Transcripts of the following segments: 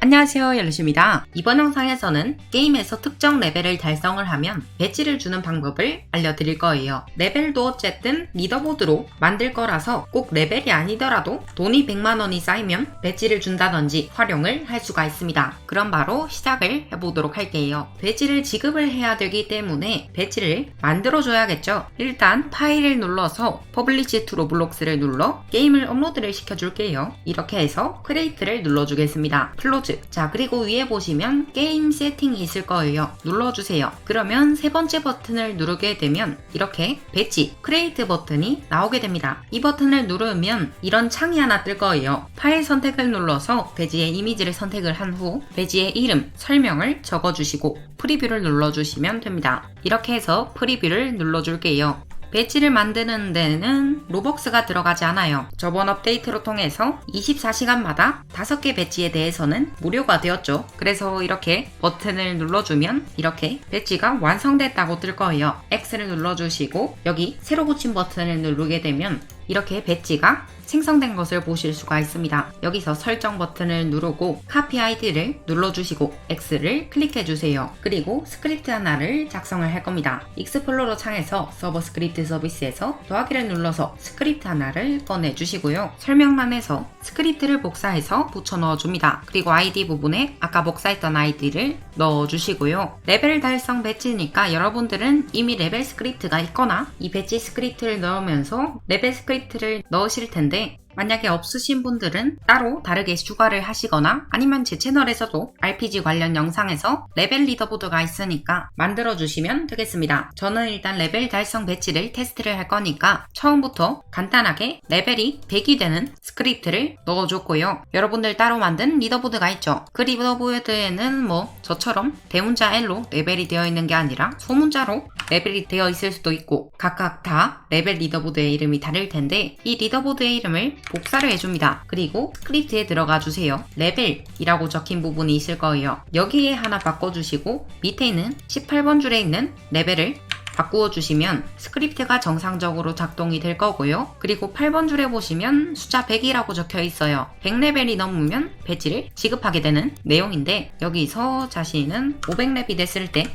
안녕하세요 열루시입니다. 이번 영상에서는 게임에서 특정 레벨을 달성을 하면 배지를 주는 방법을 알려드릴 거예요. 레벨도 어쨌든 리더보드로 만들 거라서 꼭 레벨이 아니더라도 돈이 100만원이 쌓이면 배지를 준다든지 활용을 할 수가 있습니다. 그럼 바로 시작을 해보도록 할게요. 배지를 지급을 해야 되기 때문에 배지를 만들어 줘야겠죠. 일단 파일을 눌러서 퍼블리시 투 로블록스를 눌러 게임을 업로드를 시켜줄게요. 이렇게 해서 크레이트를 눌러주겠습니다. 클 로즈 자 그리고 위에 보시면 게임 세팅이 있을 거예요. 눌러주세요. 그러면 세 번째 버튼을 누르게 되면 이렇게 배지 크레이트 버튼이 나오게 됩니다. 이 버튼을 누르면 이런 창이 하나 뜰 거예요. 파일 선택을 눌러서 배지의 이미지를 선택을 한 후 배지의 이름, 설명을 적어주시고 프리뷰를 눌러주시면 됩니다. 이렇게 해서 프리뷰를 눌러줄게요. 배지를 만드는 데는 로벅스가 들어가지 않아요. 저번 업데이트로 통해서 24시간마다 5개 배지에 대해서는 무료가 되었죠. 그래서 이렇게 버튼을 눌러주면 이렇게 배지가 완성됐다고 뜰 거예요. X를 눌러주시고 여기 새로 붙인 버튼을 누르게 되면 이렇게 배지가 생성된 것을 보실 수가 있습니다. 여기서 설정 버튼을 누르고 카피 아이디를 눌러주시고 X를 클릭해 주세요. 그리고 스크립트 하나를 작성을 할 겁니다. 익스플로러 창에서 서버 스크립트 서비스에서 더하기를 눌러서 스크립트 하나를 꺼내 주시고요. 설명란에서 스크립트를 복사해서 붙여 넣어 줍니다. 그리고 아이디 부분에 아까 복사했던 아이디를 넣어 주시고요. 레벨 달성 배지니까 여러분들은 이미 레벨 스크립트가 있거나 이 배지 스크립트를 넣으면서 레벨 스크립트 를 넣으실 텐데 만약에 없으신 분들은 따로 다르게 추가를 하시거나 아니면 제 채널에서도 RPG 관련 영상에서 레벨 리더보드가 있으니까 만들어 주시면 되겠습니다. 저는 일단 레벨 달성 배치를 테스트를 할 거니까 처음부터 간단하게 레벨이 100이 되는 스크립트를 넣어줬고요. 여러분들 따로 만든 리더보드가 있죠. 그 리더보드에는 뭐 저처럼 대문자 L로 레벨이 되어 있는 게 아니라 소문자로 레벨이 되어 있을 수도 있고 각각 다 레벨 리더보드의 이름이 다를 텐데 이 리더보드의 이름을 복사를 해줍니다. 그리고 스크립트에 들어가 주세요. 레벨이라고 적힌 부분이 있을 거예요. 여기에 하나 바꿔주시고 밑에 있는 18번 줄에 있는 레벨을 바꾸어 주시면 스크립트가 정상적으로 작동이 될 거고요. 그리고 8번 줄에 보시면 숫자 100이라고 적혀 있어요. 100레벨이 넘으면 배지를 지급하게 되는 내용인데 여기서 자신은 500렙이 됐을 때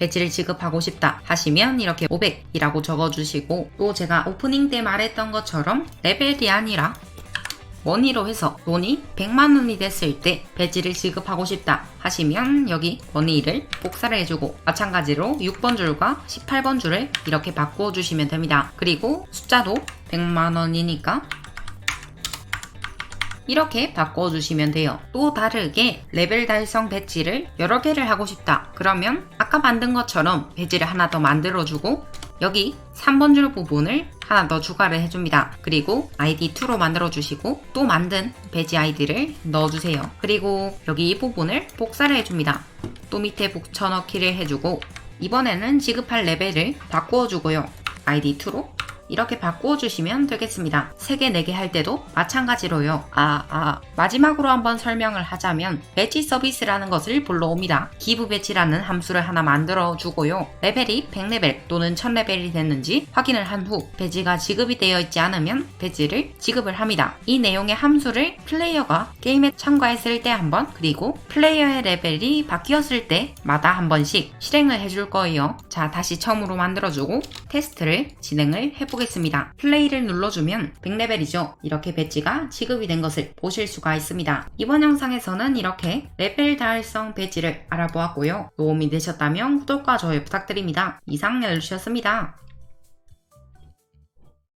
배지를 지급하고 싶다 하시면 이렇게 500이라고 적어주시고 또 제가 오프닝 때 말했던 것처럼 레벨이 아니라 원의로 해서 돈이 100만 원이 됐을 때 배지를 지급하고 싶다 하시면 여기 원의를 복사를 해주고 마찬가지로 6번 줄과 18번 줄을 이렇게 바꾸어 주시면 됩니다. 그리고 숫자도 100만 원이니까 이렇게 바꿔주시면 돼요. 또 다르게 레벨 달성 배지를 여러 개를 하고 싶다. 그러면 아까 만든 것처럼 배지를 하나 더 만들어주고 여기 3번 줄 부분을 하나 더 추가를 해줍니다. 그리고 아이디 2로 만들어주시고 또 만든 배지 아이디를 넣어주세요. 그리고 여기 이 부분을 복사를 해줍니다. 또 밑에 붙여넣기를 해주고 이번에는 지급할 레벨을 바꾸어주고요. 아이디 2로 이렇게 바꾸어 주시면 되겠습니다. 3개, 4개 할 때도 마찬가지로요. 아, 아, 마지막으로 한번 설명을 하자면 배치 서비스라는 것을 불러옵니다. 기부 배치라는 함수를 하나 만들어 주고요. 레벨이 100레벨 또는 1000레벨이 됐는지 확인을 한 후 배지가 지급이 되어 있지 않으면 배지를 지급을 합니다. 이 내용의 함수를 플레이어가 게임에 참가했을 때 한 번, 그리고 플레이어의 레벨이 바뀌었을 때마다 한 번씩 실행을 해줄 거예요. 자, 다시 처음으로 만들어주고 테스트를 진행을 해보겠습니다. 해보겠습니다. 플레이를 눌러주면 100레벨이죠. 이렇게 배지가 지급이 된 것을 보실 수가 있습니다. 이번 영상에서는 이렇게 레벨 달성 배지를 알아보았고요. 도움이 되셨다면 구독과 좋아요 부탁드립니다. 이상 열주셨습니다.